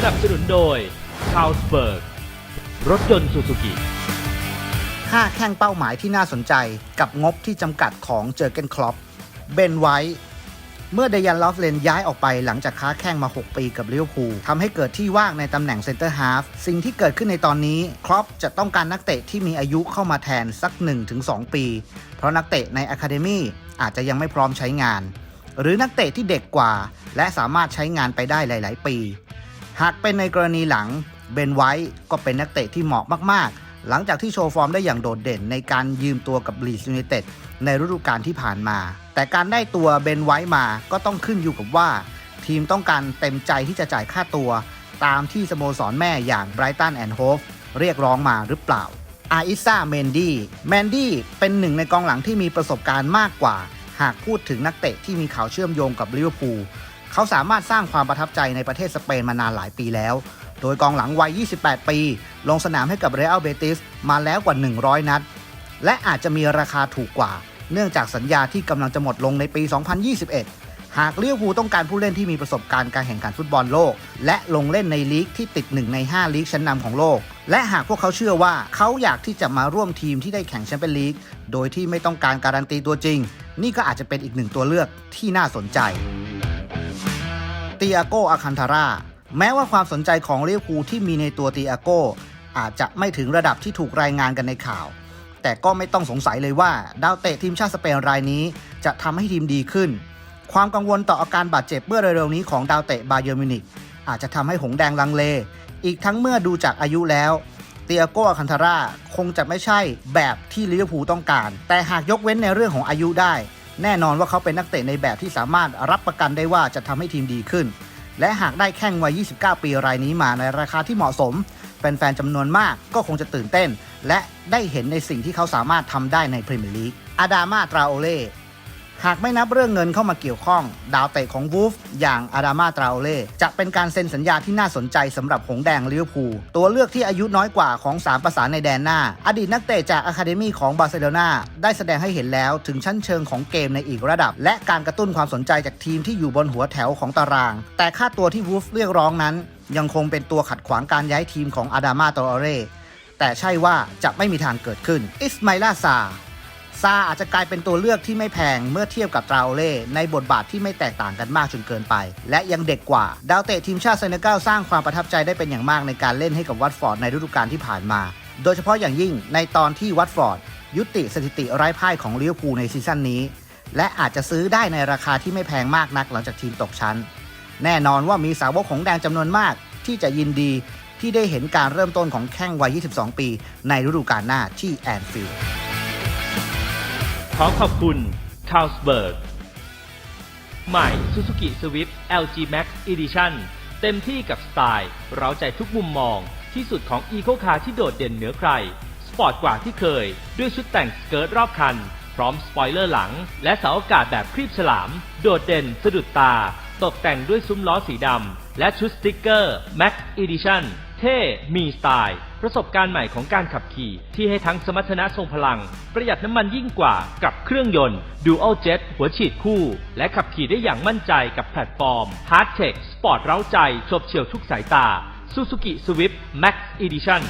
สนับสนุนโดย c a r l s b e r g รถยนต์ซูซูกิ 5 แข้งเป้าหมายที่น่าสนใจกับงบที่จำกัดของเจอเกนคลอปเบนไวท์เมื่อเดยันลอฟเลนย้ายออกไปหลังจากค้าแข้งมา 6 ปีกับลิเวอร์พูลทำให้เกิดที่ว่างในตำแหน่งเซนเตอร์ฮาฟสิ่งที่เกิดขึ้นในตอนนี้ครอปจะต้องการนักเตะที่มีอายุเข้ามาแทนสัก 1-2 ปี เพราะนักเตะในอะคาเดมี่อาจจะยังไม่พร้อมใช้งาน หรือนักเตะที่เด็กกว่า และสามารถใช้งานไปได้หลาย ๆ ปี หากเป็นในกรณีหลังเบนไวท์ก็เป็นนักเตะที่เหมาะมากๆ หลังจากที่โชว์ฟอร์มได้อย่างโดดเด่นในการยืมตัวกับลีสยูไนเต็ดในฤดูกาลที่ผ่านมา แต่การได้ตัวเบนไวท์มาก็ต้องขึ้นอยู่กับว่า ทีมต้องการเต็มใจที่จะจ่ายค่าตัว ตามที่สโมสรแม่อย่างไบรตันแอนด์โฮฟเรียกร้องมาหรือเปล่าอาอิซ่าเมนดี้แมนดี้เป็นหนึ่งในกองหลังที่มีประสบการณ์มากกว่า หากพูดถึงนักเตะที่มีข่าวเชื่อมโยงกับลิเวอร์พูล เขาสามารถสร้างความประทับใจในประเทศสเปนมานานหลายปีแล้ว โดยกองหลังวัย 28 ปี ลงสนามให้กับเรอัลเบติสมาแล้วกว่า 100 นัด และอาจจะมีราคาถูกกว่า เนื่องจากสัญญาที่กำลังจะหมดลงในปี 2021 หากเลี้ยวภูต้องการผู้เล่นที่มีประสบการณ์การแข่งขันฟุตบอลโลก และลงเล่นในลีกที่ติด 1 ใน 5 ลีกชั้นนำของโลก และหากพวกเขาเชื่อว่าเขาอยากที่จะมาร่วมทีมที่ได้แข่งแชมเปี้ยนลีกโดยที่ไม่ต้องการการันตีตัวจริง นี่ก็อาจจะเป็นอีกหนึ่งตัวเลือกที่น่าสนใจ เตียโกอาคันทาร่าแม้ว่าความสนใจของลิเวอร์พูลที่มีในตัวเตียโกอาจจะไม่ถึงระดับที่ถูกรายงานกันในข่าว แต่ก็ไม่ต้องสงสัยเลยว่า ดาวเตะทีมชาติสเปนรายนี้ จะทำให้ทีมดีขึ้น ความกังวลต่ออาการบาดเจ็บเมื่อเร็วๆนี้ของดาวเตะบาเยอร์มิวนิกอาจจะทำให้หงแดงลังเล อีกทั้งเมื่อดูจากอายุแล้วเตียโกอาคันทาร่าคงจะไม่ใช่แบบที่ลิเวอร์พูลต้องการ แต่หากยกเว้นในเรื่องของอายุได้ แน่นอนว่าเขาเป็นนักเตะในแบบที่สามารถรับประกันได้ว่าจะทำให้ทีมดีขึ้น และหากได้แข้งวัย 29 ปีรายนี้มาในราคาที่เหมาะสมแฟนๆจำนวนมากก็คงจะตื่นเต้น และได้เห็นในสิ่งที่เขาสามารถทำได้ในพรีเมียร์ลีกอาดามาตราโอเล่ หากไม่นับเรื่องเงินเข้ามาเกี่ยวข้อง ดาวเตะของวูฟอย่างอาดามาตราโอเล่จะเป็นการเซ็นสัญญาที่น่าสนใจสำหรับหงแดงลิเวอร์พูลตัวเลือกที่อายุน้อยกว่าของ3ประสานในแดนหน้า อดีตนักเตะจากอะคาเดมีของบาร์เซโลนาได้แสดงให้เห็นแล้วถึงชั้นเชิงของเกมในอีกระดับ และการกระตุ้นความสนใจจากทีมที่อยู่บนหัวแถวของตาราง แต่ค่าตัวที่วูฟเรียกร้องนั้น ยังคงเป็นตัวขัดขวางการย้ายทีมของอาดามาตราโอเล่แต่ใช่ว่าจะไม่มีทางเกิดขึ้นอิสมาลาซา ซาอาจจะกลายเป็นตัวเลือกที่ไม่แพงเมื่อเทียบกับตราโอเล่ในบทบาทที่ไม่แตกต่างกันมากจนเกินไป และยังเด็กกว่า ดาวเตะทีมชาติเซเนกัลสร้างความประทับใจได้เป็นอย่างมากในการเล่นให้กับวัตฟอร์ดในฤดูกาลที่ผ่านมา โดยเฉพาะอย่างยิ่งในตอนที่วัตฟอร์ดยุติสถิติไร้พ่ายของลิเวอร์พูลในซีซั่นนี้ และอาจจะซื้อได้ในราคาที่ไม่แพงมากนักหลังจากทีมตกชั้น แน่นอนว่ามีสาวกของแดงจำนวนมากที่จะยินดีที่ได้เห็นการเริ่มต้นของแข้งวัย 22 ปี ในฤดูกาลหน้าที่แอนฟิลด์ ขอขอบคุณ c a r l s b e r g ใหม่ Suzuki Swift LG Max Edition เต็มที่กับสไตล์เราใจทุกมุมมอง ที่สุดของ Eco Car ที่โดดเด่นเหนือใคร สปอร์ตกว่าที่เคย ด้วยชุดแต่งสเกิร์ตรอบคัน พร้อมสปอยเลอร์หลัง และเสาอากาศแบบครีบฉลาม โดดเด่นสะดุดตา ตกแต่งด้วยซุ้มล้อสีดำและชุดสติกเกอร์ Max Edition เท่ มีสไตล์ ประสบการณ์ใหม่ของการขับขี่ ที่ให้ทั้งสมรรถนะทรงพลัง ประหยัดน้ำมันยิ่งกว่ากับเครื่องยนต์ Dual Jet หัวฉีดคู่ และขับขี่ได้อย่างมั่นใจกับแพลตฟอร์ม Hardtech Sport เร้าใจชบเฉียวทุกสายตา Suzuki Swift Max Edition